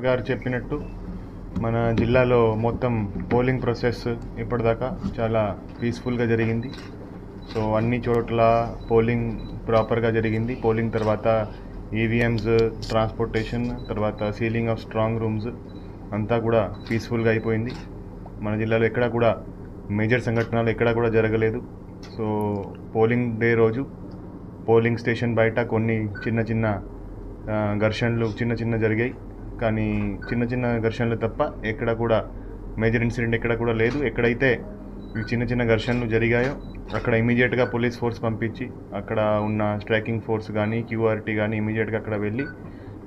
Collector గారు చెప్పినట్టు మన జిల్లాలో మొత్తం పోలింగ్ ప్రాసెస్ ఇప్పటిదాకా చాలా పీస్ఫుల్గా జరిగింది. సో అన్ని చోట్ల పోలింగ్ ప్రాపర్గా జరిగింది. పోలింగ్ తర్వాత ఈవీఎంస్ ట్రాన్స్పోర్టేషన్ తర్వాత సీలింగ్ ఆఫ్ స్ట్రాంగ్ రూమ్స్ అంతా కూడా పీస్ఫుల్గా అయిపోయింది. మన జిల్లాలో ఎక్కడా కూడా మేజర్ సంఘటనలు ఎక్కడా కూడా జరగలేదు. సో పోలింగ్ డే రోజు పోలింగ్ స్టేషన్ బయట కొన్ని చిన్న చిన్న ఘర్షణలు చిన్న చిన్న జరిగాయి. కానీ చిన్న చిన్న ఘర్షణలు తప్ప ఎక్కడ కూడా మేజర్ ఇన్సిడెంట్ ఎక్కడ కూడా లేదు. ఎక్కడైతే ఈ చిన్న చిన్న ఘర్షణలు జరిగాయో అక్కడ ఇమీడియట్గా పోలీస్ ఫోర్స్ పంపించి అక్కడ ఉన్న స్ట్రైకింగ్ ఫోర్స్ కానీ క్యూఆర్టీ కానీ ఇమీడియట్గా అక్కడ వెళ్ళి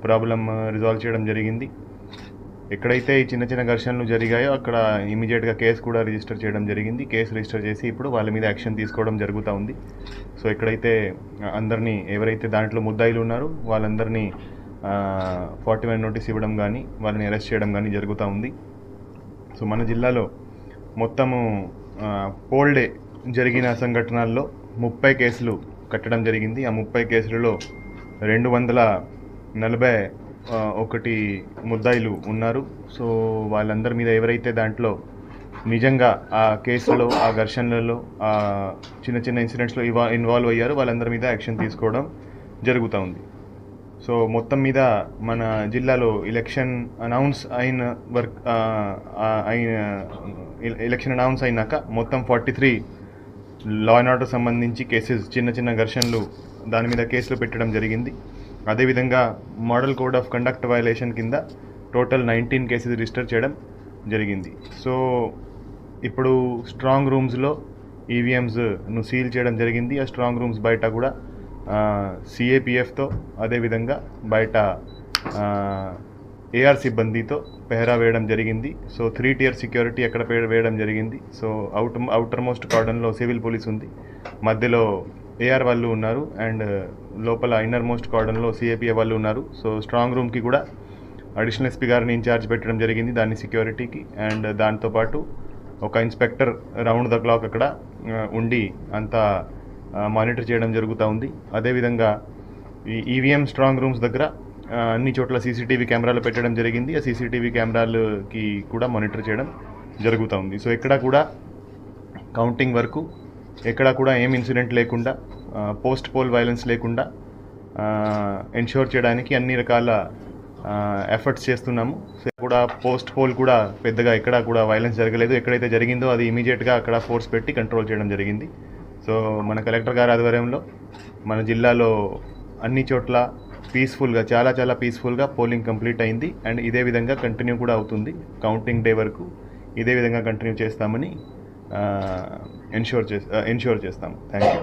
ప్రాబ్లం రిజాల్వ్ చేయడం జరిగింది. ఎక్కడైతే ఈ చిన్న చిన్న ఘర్షణలు జరిగాయో అక్కడ ఇమీడియట్గా కేసు కూడా రిజిస్టర్ చేయడం జరిగింది. కేసు రిజిస్టర్ చేసి ఇప్పుడు వాళ్ళ మీద యాక్షన్ తీసుకోవడం జరుగుతూ ఉంది. సో ఎక్కడైతే అందరినీ ఎవరైతే దాంట్లో ముద్దాయిలు ఉన్నారో వాళ్ళందరినీ ఫార్టీ వన్ నోటీస్ ఇవ్వడం కానీ వాళ్ళని అరెస్ట్ చేయడం కానీ జరుగుతూ ఉంది. సో మన జిల్లాలో మొత్తము పోల్ డే జరిగిన సంఘటనల్లో ముప్పై కేసులు కట్టడం జరిగింది. ఆ ముప్పై కేసులలో రెండు వందల నలభై ఒకటి ముద్దాయిలు ఉన్నారు. సో వాళ్ళందరి మీద ఎవరైతే దాంట్లో నిజంగా ఆ కేసులో ఆ ఘర్షణలలో ఆ చిన్న చిన్న ఇన్సిడెంట్స్లో ఇవా ఇన్వాల్వ్ అయ్యారు వాళ్ళందరి మీద యాక్షన్ తీసుకోవడం జరుగుతూ ఉంది. సో మొత్తం మీద మన జిల్లాలో ఎలక్షన్ అనౌన్స్ అయిన వర్క్ అయిన ఎలక్షన్ అనౌన్స్ అయినాక మొత్తం forty three law and order సంబంధించి కేసెస్ చిన్న చిన్న ఘర్షణలు దాని మీద కేసులు పెట్టడం జరిగింది. అదేవిధంగా model code of conduct violation కింద టోటల్ నైన్టీన్ కేసెస్ రిజిస్టర్ చేయడం జరిగింది. సో ఇప్పుడు స్ట్రాంగ్ రూమ్స్లో ఈవీఎంస్ను సీల్ చేయడం జరిగింది. ఆ స్ట్రాంగ్ రూమ్స్ బయట కూడా సిఏపిఎఫ్తో అదేవిధంగా బయట ఏఆర్ సిబ్బందితో పెహరా వేయడం జరిగింది. సో త్రీ టియర్ సెక్యూరిటీ అక్కడ పే- వేయడం జరిగింది. సో అవుట్ అవుటర్ మోస్ట్ కార్డన్లో సివిల్ పోలీస్ ఉంది. మధ్యలో ఏఆర్ వాళ్ళు ఉన్నారు. అండ్ లోపల ఇన్నర్ మోస్ట్ కార్డన్లో సిఏపిఏ వాళ్ళు ఉన్నారు. సో స్ట్రాంగ్ రూమ్కి కూడా అడిషనల్ ఎస్పీ గారిని ఇన్ఛార్జ్ పెట్టడం జరిగింది దాని సెక్యూరిటీకి అండ్ దాంతోపాటు ఒక ఇన్స్పెక్టర్ రౌండ్ ద క్లాక్ అక్కడ ఉండి అంతా మానిటర్ చేయడం జరుగుతూ ఉంది. అదేవిధంగా ఈ ఈవీఎం స్ట్రాంగ్ రూమ్స్ దగ్గర అన్ని చోట్ల సీసీటీవీ కెమెరాలు పెట్టడం జరిగింది. ఆ సీసీటీవీ కెమెరాలకి కూడా మానిటర్ చేయడం జరుగుతూ ఉంది. సో ఎక్కడ కూడా కౌంటింగ్ వరకు ఎక్కడ కూడా ఏం ఇన్సిడెంట్ లేకుండా పోస్ట్ పోల్ వైలెన్స్ లేకుండా ఎన్ష్యూర్ చేయడానికి అన్ని రకాల ఎఫర్ట్స్ చేస్తున్నాము. సో కూడా పోస్ట్ పోల్ కూడా పెద్దగా ఎక్కడ కూడా వైలెన్స్ జరగలేదు. ఎక్కడైతే జరిగిందో అది ఇమీడియట్గా అక్కడ ఫోర్స్ పెట్టి కంట్రోల్ చేయడం జరిగింది. సో మన కలెక్టర్ గారి ఆధ్వర్యంలో మన జిల్లాలో అన్ని చోట్ల పీస్ఫుల్గా చాలా చాలా పీస్ఫుల్గా పోలింగ్ కంప్లీట్ అయింది. అండ్ ఇదే విధంగా కంటిన్యూ కూడా అవుతుంది. కౌంటింగ్ డే వరకు ఇదే విధంగా కంటిన్యూ చేస్తామని ఎన్షూర్ చే ఎన్ష్యూర్ చేస్తాము. Thank you